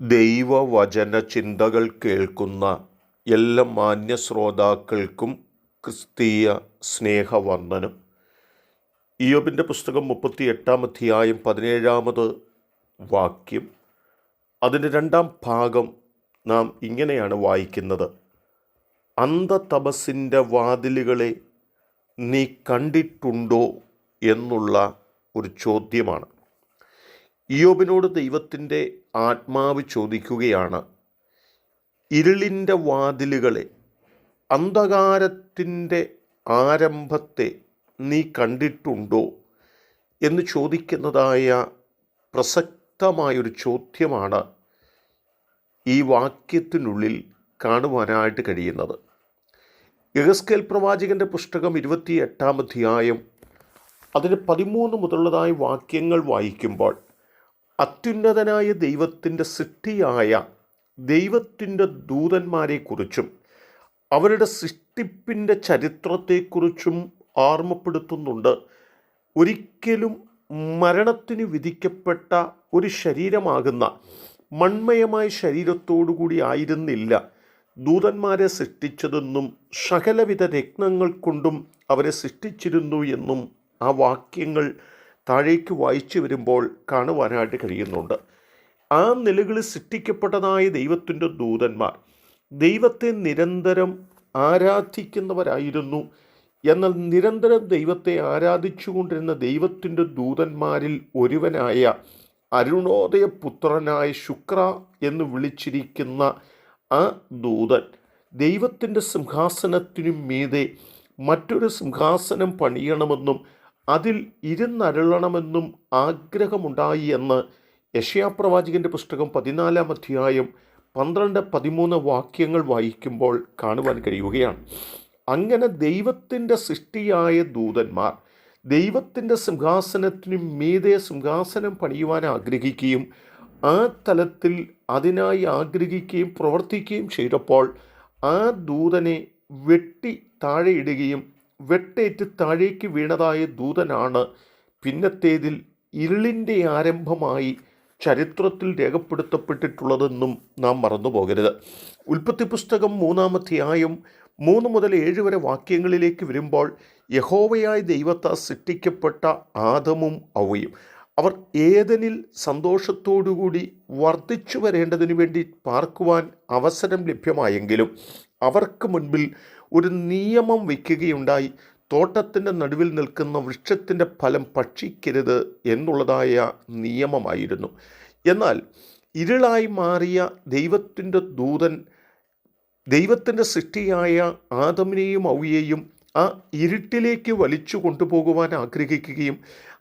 ദൈവവചന ചിന്തകൾ കേൾക്കുന്ന എല്ലാ മാന്യ ശ്രോതാക്കൾക്കും ക്രിസ്തീയ സ്നേഹവന്ദനം. ഇയോബിന്റെ പുസ്തകം മുപ്പത്തി എട്ടാം അധ്യായം പതിനേഴാമത് വാക്യം. അതിന്റെ രണ്ടാം ഭാഗം നാം ഇങ്ങനെയാണ് വായിക്കുന്നത്. അന്ധതപസ്സിന്റെ വാതിലുകളെ നീ കണ്ടിട്ടുണ്ടോ എന്നുള്ള ഒരു ചോദ്യമാണ്. ഇയോബിനോട് ദൈവത്തിന്റെ ആത്മാവ് ചോദിക്കുകയാണ് ഇരുളിന്റെ വാതിലുകളെ അന്ധകാരത്തിന്റെ ആരംഭത്തെ നീ കണ്ടിട്ടുണ്ടോ? എന്ന് ചോദിക്കുന്നതായ പ്രസക്തമായൊരു ചോദ്യമാണ് ഈ വാക്യത്തിനുള്ളിൽ കാണുവാനായിട്ട് കഴിയുന്നത്. യഹസ്കേൽ പ്രവാചകന്റെ പുസ്തകം ഇരുപത്തി എട്ടാം അധ്യായം അതിന് പതിമൂന്ന് മുതലുള്ളതായ വാക്യങ്ങൾ വായിക്കുമ്പോൾ അത്യുന്നതനായ ദൈവത്തിന്റെ സൃഷ്ടിയായ ദൈവത്തിന്റെ ദൂതന്മാരെക്കുറിച്ചും അവരുടെ സൃഷ്ടിപ്പിന്റെ ചരിത്രത്തെക്കുറിച്ചും ഓർമ്മപ്പെടുത്തുന്നുണ്ട്. ഒരിക്കലും മരണത്തിന് വിധിക്കപ്പെട്ട ഒരു ശരീരമാകുന്ന മൺമയമായ ശരീരത്തോടുകൂടി ആയിരുന്നില്ല ദൂതന്മാരെ സൃഷ്ടിച്ചതെന്നും സകലവിധ രത്നങ്ങൾ കൊണ്ടും അവരെ സൃഷ്ടിച്ചിരുന്നു എന്നും ആ വാക്യങ്ങൾ താഴേക്ക് വായിച്ചു വരുമ്പോൾ കാണുവാനായിട്ട് കഴിയുന്നുണ്ട്. ആ നിലകളിൽ സൃഷ്ടിക്കപ്പെട്ടതായ ദൈവത്തിന്റെ ദൂതന്മാർ ദൈവത്തെ നിരന്തരം ആരാധിക്കുന്നവരായിരുന്നു. എന്നാൽ നിരന്തരം ദൈവത്തെ ആരാധിച്ചുകൊണ്ടിരുന്ന ദൈവത്തിന്റെ ദൂതന്മാരിൽ ഒരുവനായ അരുണോദയ പുത്രനായ ശുക്ര എന്ന് വിളിച്ചിരിക്കുന്ന ആ ദൂതൻ ദൈവത്തിന്റെ സിംഹാസനത്തിനു മീതെ മറ്റൊരു സിംഹാസനം പണിയണമെന്നും അതിൽ ഇരുന്നരുളണമെന്നും ആഗ്രഹമുണ്ടായി എന്ന് യശയാപ്രവാചകന്റെ പുസ്തകം പതിനാലാം അധ്യായം പന്ത്രണ്ട് പതിമൂന്ന് വാക്യങ്ങൾ വായിക്കുമ്പോൾ കാണുവാൻ കഴിയുകയാണ്. അങ്ങനെ ദൈവത്തിന്റെ സൃഷ്ടിയായ ദൂതന്മാർ ദൈവത്തിന്റെ സിംഹാസനത്തിനും മീതെ സിംഹാസനം പണിയുവാൻ ആഗ്രഹിക്കുകയും ആ തലത്തിൽ അതിനായി ആഗ്രഹിക്കുകയും പ്രവർത്തിക്കുകയും ചെയ്തപ്പോൾ ആ ദൂതനെ വെട്ടി താഴെയിടുകയും വെട്ടേറ്റ് താഴേക്ക് വീണതായ ദൂതനാണ് പിന്നത്തേതിൽ ഇരുളിന്റെ ആരംഭമായി ചരിത്രത്തിൽ രേഖപ്പെടുത്തപ്പെട്ടിട്ടുള്ളതെന്നും നാം മറന്നു പോകരുത് ഉൽപ്പത്തി പുസ്തകം മൂന്നാമധ്യായം മൂന്ന് മുതൽ ഏഴ് വരെ വാക്യങ്ങളിലേക്ക് വരുമ്പോൾ യഹോവയായ ദൈവത്താൽ സൃഷ്ടിക്കപ്പെട്ട ആദമും ഔവയും അവർ ഏതനിൽ സന്തോഷത്തോടുകൂടി വർദ്ധിച്ചു വരേണ്ടതിനു വേണ്ടി പാർക്കുവാൻ അവസരം ലഭ്യമായെങ്കിലും അവർക്ക് മുൻപിൽ ഒരു നിയമം വയ്ക്കുകയുണ്ടായി. തോട്ടത്തിന്റെ നടുവിൽ നിൽക്കുന്ന വൃക്ഷത്തിന്റെ ഫലം ഭക്ഷിക്കരുത് എന്നുള്ളതായ നിയമമായിരുന്നു. എന്നാൽ ഇരുളായി മാറിയ ദൈവത്തിന്റെ ദൂതൻ ദൈവത്തിന്റെ സൃഷ്ടിയായ ആദമിനെയും ഔയെയും ആ ഇരുട്ടിലേക്ക് വലിച്ചു കൊണ്ടുപോകുവാൻ ആഗ്രഹിക്കുകയും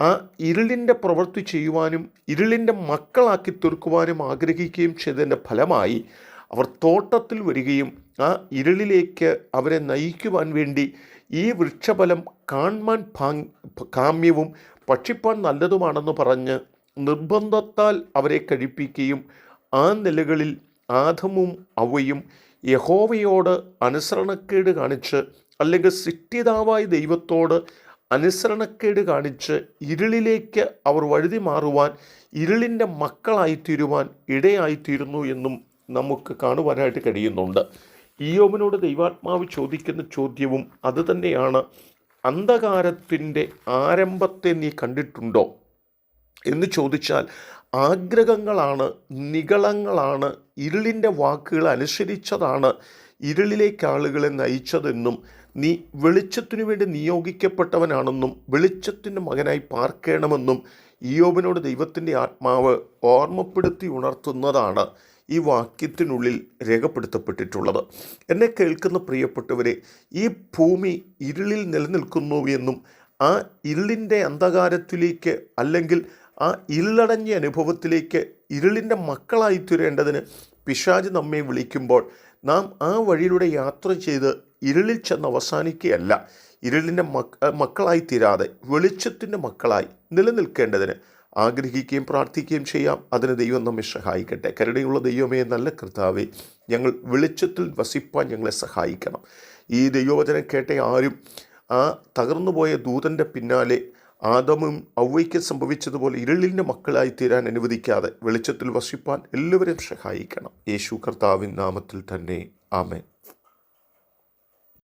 ആ ഇരുളിന്റെ പ്രവൃത്തി ചെയ്യുവാനും ഇരുളിന്റെ മക്കളാക്കി തീർക്കുവാനും ആഗ്രഹിക്കുകയും ചെയ്തതിന്റെ ഫലമായി അവർ തോട്ടത്തിൽ വരികയും ആ ഇരുളിലേക്ക് അവരെ നയിക്കുവാൻ വേണ്ടി ഈ വൃക്ഷഫലം കാൺമാൻ ഭാങ് കാമ്യവും ഭക്ഷിപ്പാൻ നല്ലതുമാണെന്ന് പറഞ്ഞ് നിർബന്ധത്താൽ അവരെ കഴിപ്പിക്കുകയും ആ നിലകളിൽ ആദമും അവയും യഹോവയോട് അനുസരണക്കേട് കാണിച്ച് അല്ലെങ്കിൽ സിറ്റിതാവായ ദൈവത്തോട് അനുസരണക്കേട് കാണിച്ച് ഇരുളിലേക്ക് അവർ വഴുതി മാറുവാൻ ഇരുളിന്റെ മക്കളായിത്തീരുവാൻ ഇടയായിത്തീരുന്നു എന്നും നമുക്ക് കാണുവാനായിട്ട് കഴിയുന്നുണ്ട്. ഇയോബിനോട് ദൈവാത്മാവ് ചോദിക്കുന്ന ചോദ്യവും അതുതന്നെയാണ് അന്ധകാരത്തിന്റെ ആരംഭത്തെ നീ കണ്ടിട്ടുണ്ടോ? എന്ന് ചോദിച്ചാൽ ആഗ്രഹങ്ങളാണ് നികളങ്ങളാണ് ഇരുളിന്റെ വാക്കുകൾ അനുസരിച്ചതാണ് ഇരുളിലേക്ക് ആളുകളെ നയിച്ചതെന്നും നീ വെളിച്ചത്തിനു വേണ്ടി നിയോഗിക്കപ്പെട്ടവനാണെന്നും വെളിച്ചത്തിന്റെ മകനായി പാർക്കണമെന്നും ഇയോബിനോട് ദൈവത്തിന്റെ ആത്മാവ് ഓർമ്മപ്പെടുത്തി ഉണർത്തുന്നതാണ് ഈ വാക്യത്തിനുള്ളിൽ രേഖപ്പെടുത്തപ്പെട്ടിട്ടുള്ളത്. എന്നെ കേൾക്കുന്ന പ്രിയപ്പെട്ടവരെ ഈ ഭൂമി ഇരുളിൽ നിലനിൽക്കുന്നു എന്നും ആ ഇരുളിന്റെ അന്ധകാരത്തിലേക്ക് അല്ലെങ്കിൽ ആ ഇരുളടഞ്ഞ അനുഭവത്തിലേക്ക് ഇരുളിന്റെ മക്കളായി തീരേണ്ടതിന് പിശാജ് നമ്മെ വിളിക്കുമ്പോൾ നാം ആ വഴിയിലൂടെ യാത്ര ചെയ്ത് ഇരുളിൽ ചെന്ന് അവസാനിക്കുകയല്ല. ഇരുളിന്റെ മക്ക മക്കളായി തീരാതെ വെളിച്ചത്തിന്റെ മക്കളായി നിലനിൽക്കേണ്ടതിന് ആഗ്രഹിക്കുകയും പ്രാർത്ഥിക്കുകയും ചെയ്യാം. അതിന് ദൈവം നമ്മെ സഹായിക്കട്ടെ. കരുണയുള്ള ദൈവമേ നല്ല കർത്താവേ ഞങ്ങൾ വെളിച്ചത്തിൽ വസിപ്പാൻ ഞങ്ങളെ സഹായിക്കണം. ഈ ദൈവവചനം കേട്ട ആരും ആ തകർന്നുപോയ ദൂതന്റെ പിന്നാലെ ആദമും ഔവയ്ക്ക് സംഭവിച്ചതുപോലെ ഇരുളിന്റെ മക്കളായി തീരാൻ അനുവദിക്കാതെ വെളിച്ചത്തിൽ വസിപ്പാൻ എല്ലാവരെയും സഹായിക്കണം. യേശു കർത്താവിൻ നാമത്തിൽ തന്നെ. ആമേൻ.